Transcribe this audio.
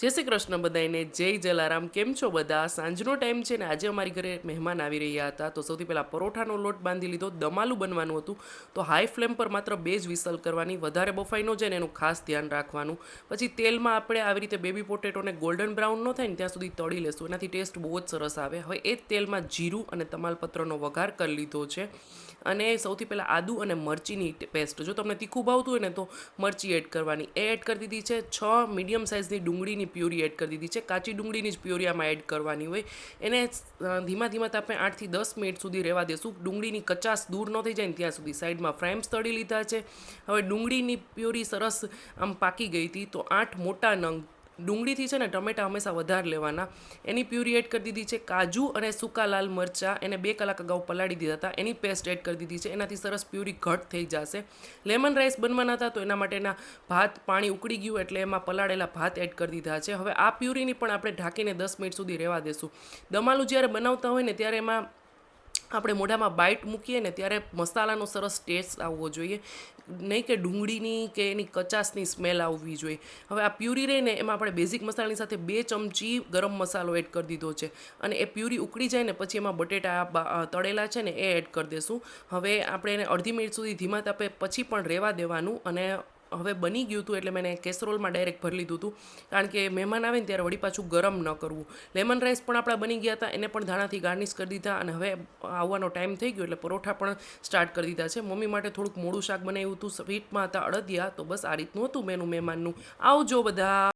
જય શ્રી કૃષ્ણ બધાને જય જલારામ. કેમ છો બધા? સાંજનો ટાઈમ છે ને આજે અમારી ઘરે મહેમાન આવી રહ્યા હતા. તો સૌથી પહેલાં પરોઠાનો લોટ બાંધી લીધો, દમાલું બનવાનું હતું. તો હાઈ ફ્લેમ પર માત્ર બે જ વિસલ કરવાની, વધારે બફાઈ ન જાય ને એનું ખાસ ધ્યાન રાખવાનું. પછી તેલમાં આપણે આવી રીતે બેબી પોટેટોને ગોલ્ડન બ્રાઉન ન થાય ને ત્યાં સુધી તળી લેશું. એનાથી ટેસ્ટ બહુ જ સરસ આવે. હવે એ તેલમાં જીરું અને તમાલપત્રનો વઘાર કરી લીધો છે. અને સૌથી પહેલાં આદુ અને મરચીની પેસ્ટ જો તમને તીખું ભાવતું હોય ને તો મરચી એડ કરવાની. એ એડ કરી દીધી છે છ મીડિયમ સાઇઝની ડુંગળીની પ્યુરી એડ કરી દીધી છે. કાચી ડુંગળીની જ પ્યુરી આમાં એડ કરવાની હોય. એને ધીમા ધીમા તાપે આઠથી દસ મિનિટ સુધી રહેવા દેશું. ડુંગળીની કચાસ દૂર ન થઈ જાય ને ત્યાં સુધી. સાઈડમાં ફ્રેમ્સ તળી લીધા છે. હવે ડુંગળીની પ્યુરી સરસ આમ પાકી ગઈ હતી. તો આઠ મોટા નંગ ડુંગળીથી છે ને ટમેટા હંમેશા વધારે લેવાના. એની પ્યુરી એડ કરી દીધી છે કાજુ અને સૂકા લાલ મરચાં. એને બે કલાક અગાઉ પલાળી દીધા હતા. એની પેસ્ટ એડ કરી દીધી છે. એનાથી સરસ પ્યુરી ઘટ થઈ જશે. લેમન રાઈસ બનવાના હતા તો એના માટેના ભાત પાણી ઉકળી ગયું એટલે એમાં પલાળેલા ભાત એડ કરી દીધા છે. હવે આ પ્યુરીની પણ આપણે ઢાંકીને દસ મિનિટ સુધી રહેવા દેશું. દમાલું જ્યારે બનાવતા હોય ને ત્યારે એમાં આપણે મોઢામાં બાઇટ મૂકીએ ને ત્યારે મસાલાનો સરસ ટેસ્ટ આવવો જોઈએ. નહીં કે ડુંગળીની કે એની કચાસની સ્મેલ આવવી જોઈએ. હવે આ પ્યુરી રહીને એમાં આપણે બેઝિક મસાલાની સાથે બે ચમચી ગરમ મસાલો એડ કરી દીધો છે. અને એ પ્યુરી ઉકળી જાય ને પછી એમાં બટેટા તળેલા છે ને એ એડ કરી દેશું. હવે આપણે એને અડધી મિનિટ સુધી ધીમા તાપે પછી પણ રહેવા દેવાનું અને હવે બની ગયું હતું એટલે મેં કેસરોલમાં ડાયરેક્ટ ભરી લીધું હતું. કારણ કે મહેમાન આવે ને ત્યારે વળી પાછું ગરમ ન કરવું. લેમન રાઈસ પણ આપણા બની ગયા હતા, એને પણ ધાણાથી ગાર્નિશ કરી દીધા અને હવે આવવાનો ટાઈમ થઈ ગયો એટલે પરોઠા પણ સ્ટાર્ટ કરી દીધા છે. મમ્મી માટે થોડુંક મોડું શાક બનાવ્યું હતું. સ્વીટમાં હતા અડદિયા, તો બસ આ રીતનું હતું મેનુ મહેમાનનું. આવજો બધા.